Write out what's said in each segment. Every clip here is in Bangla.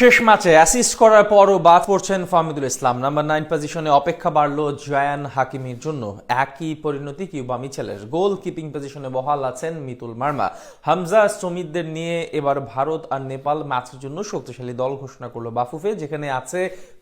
শেষ ম্যাচে অ্যাসিস্ট করার পরও বাদ পড়ছেন ফাহমিদুল ইসলাম। নাম্বার নাইন পজিশনে অপেক্ষা বাড়ল জয়ান হাকিমির জন্য। একই পরিণতি কিউবা মিচেলের। গোল কিপিং পজিশনে বহাল আছেন মিতুল মার্মা। হামজা শ্রমিকদের নিয়ে এবার ভারত আর নেপাল ম্যাচের জন্য শক্তিশালী দল ঘোষণা করল বাফুফে, যেখানে আছে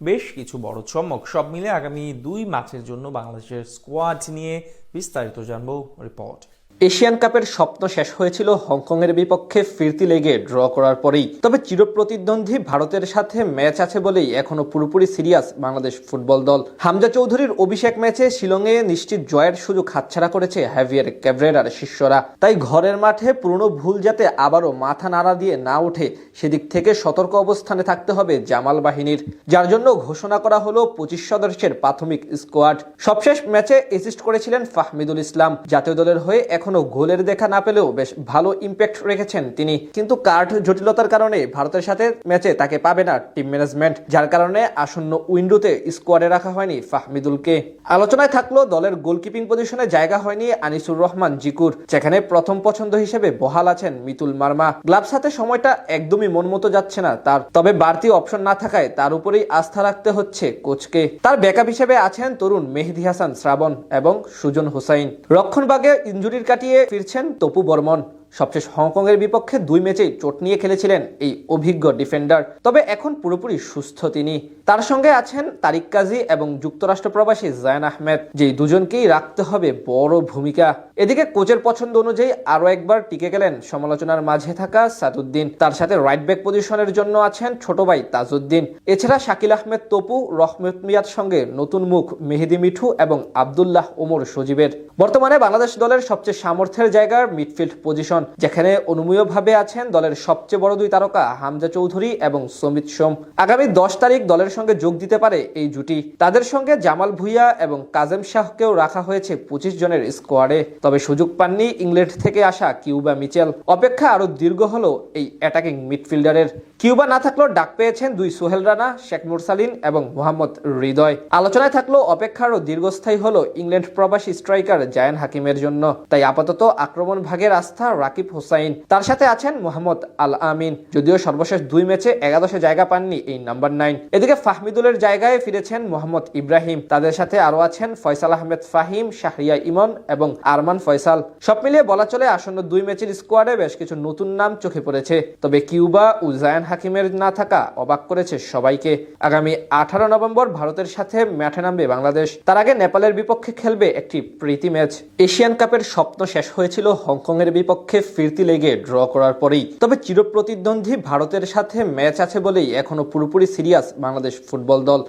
বেশ কিছু বড় চমক সব মিলে আগামী দুই ম্যাচের জন্য বাংলাদেশের স্কোয়াড নিয়ে বিস্তারিত জানব রিপোর্ট এশিয়ান কাপের স্বপ্ন শেষ হয়েছিল হংকংয়ের বিপক্ষে ফিরতি লেগে ড্র করার পরেই। তবে চিরপ্রতিদ্বন্দ্বী ভারতের সাথে ম্যাচ আছে বলেই এখনও পুরোপুরি সিরিয়াস বাংলাদেশ ফুটবল দল। হামজা চৌধুরীর অভিষেক ম্যাচে শিলংয়ে নিশ্চিত জয়ের সুযোগ হাতছাড়া করেছে হ্যাভিয়ার ক্যাভরেরার শিষ্যরা। তাই ঘরের মাঠে পুরনো ভুল যাতে আবারও মাথা নাড়া দিয়ে না ওঠে, সেদিক থেকে সতর্ক অবস্থানে থাকতে হবে জামাল বাহিনীর। যার জন্য ঘোষণা করা হলো পঁচিশ সদস্যের প্রাথমিক স্কোয়াড। সবশেষ ম্যাচে অ্যাসিস্ট করেছিলেন ফাহমিদুল ইসলাম, জাতীয় দলের হয়ে এখনও গোলের দেখা না পেলেও বেশ ভালো ইম্প্যাক্ট রেখেছেন তিনি। কিন্তু কার্ড জটিলতার কারণে ভারতের সাথে ম্যাচে তাকে পাবে না টিম ম্যানেজমেন্ট যার কারণে আসন্ন উইন্ডোতে স্কোয়াডে রাখা হয়নি ফাহমিদুলকে। আলোচনায় থাকল দলের গোলকিপিং পজিশনে জায়গা হয়নি আনিসুর রহমান জিকুর, যেখানে প্রথম পছন্দ হিসেবে বহাল আছেন মিতুল মার্মা। গ্লাভস হাতে সময়টা একদমই মন মতো যাচ্ছে না তার, তবে বাড়তি অপশন না থাকায় তার উপরেই আস্থা রাখতে হচ্ছে কোচকে। তার ব্যাকআপ হিসেবে আছেন তরুণ মেহেদি হাসান শ্রাবণ এবং সুজন হুসাইন। রক্ষণভাগে ইঞ্জুরির কাটিয়ে ফিরছেন তপু বর্মন। সবশেষ হংকংয়ের বিপক্ষে দুই ম্যাচেই চোট নিয়ে খেলেছিলেন এই অভিজ্ঞ ডিফেন্ডার। তবে এখন পুরোপুরি সুস্থ তিনি। তার সঙ্গে আছেন তারিক কাজী এবং যুক্তরাষ্ট্র প্রবাসী জায়ান আহমেদ, যেই দুজনকেই রাখতে হবে বড় ভূমিকা। এদিকে কোচের পছন্দ অনুযায়ী আরও একবার টিকে গেলেন সমালোচনার মাঝে থাকা সাদুদ্দিন। তার সাথে রাইট ব্যাক পজিশনের জন্য আছেন ছোট ভাই তাজউদ্দিন। এছাড়া শাকিল আহমেদ, তপু, রহমত মিয়ার সঙ্গে নতুন মুখ মেহেদি মিঠু এবং আবদুল্লাহ ওমর সজীবের। বর্তমানে বাংলাদেশ দলের সবচেয়ে সামর্থ্যের জায়গার মিডফিল্ড পজিশন যেখানে অনুমীয়ভাবে আছেন দলের সবচেয়ে বড় দুই তারকা হামজা চৌধুরী এবং সমিত সোম। আগামী দশ তারিখ দলের সঙ্গে যোগ দিতে পারে এই জুটি। তাদের সঙ্গে জামাল ভুইয়া এবং কাজেম শাহকেও রাখা হয়েছে পঁচিশ জনের স্কোয়াডে। তবে সুযোগ পাননি ইংল্যান্ড থেকে আসা কিউবা মিচেল। অপেক্ষা আরও দীর্ঘ হলো এই অ্যাটাকিং মিডফিল্ডারের। কিউবা না থাকলেও ডাক পেয়েছেন দুই সোহেল রানা, শেখ মুরসালিন এবং মোহাম্মদ হৃদয়। আলোচনায় থাকলেও অপেক্ষারও দীর্ঘস্থায়ী হলো ইংল্যান্ড প্রবাসী স্ট্রাইকার জায়ান হাকিমের জন্য। তাই আপাতত আক্রমণ ভাগের আস্থা রাকিব হোসাইন। তার সাথে আছেন মোহাম্মদ আল আমিন যদিও সর্বশেষ দুই ম্যাচে একাদশে জায়গা পাননি এই নাম্বার নাইন। এদিকে ফাহমিদুলের জায়গায় ফিরেছেন মোহাম্মদ ইব্রাহিম। তাদের সাথে আরও আছেন ফয়সাল আহমেদ ফাহিম, শাহরিয়া ইমন এবং আরমান ফয়সাল। সব মিলিয়ে বলা চলে আসন্ন দুই ম্যাচের স্কোয়াডে বেশ কিছু নতুন নাম চোখে পড়েছে। তবে কিউবা ও জায়ান হাকিমের না থাকা অবাক করেছে সবাইকে। আগামী আঠারো নভেম্বর ভারতের সাথে মাঠে নামবে বাংলাদেশ। তার আগে নেপালের বিপক্ষে খেলবে একটি প্রীতি ম্যাচ। এশিয়ান কাপের স্বপ্ন শেষ হয়েছিল হংকংয়ের বিপক্ষে। ফিরতি লেগে ড্র করার পরেই। তবে চিরপ্রতিদ্বন্দ্বী ভারতের সাথে ম্যাচ আছে বলেই এখনও পুরোপুরি সিরিয়াস বাংলাদেশ ফুটবল দল।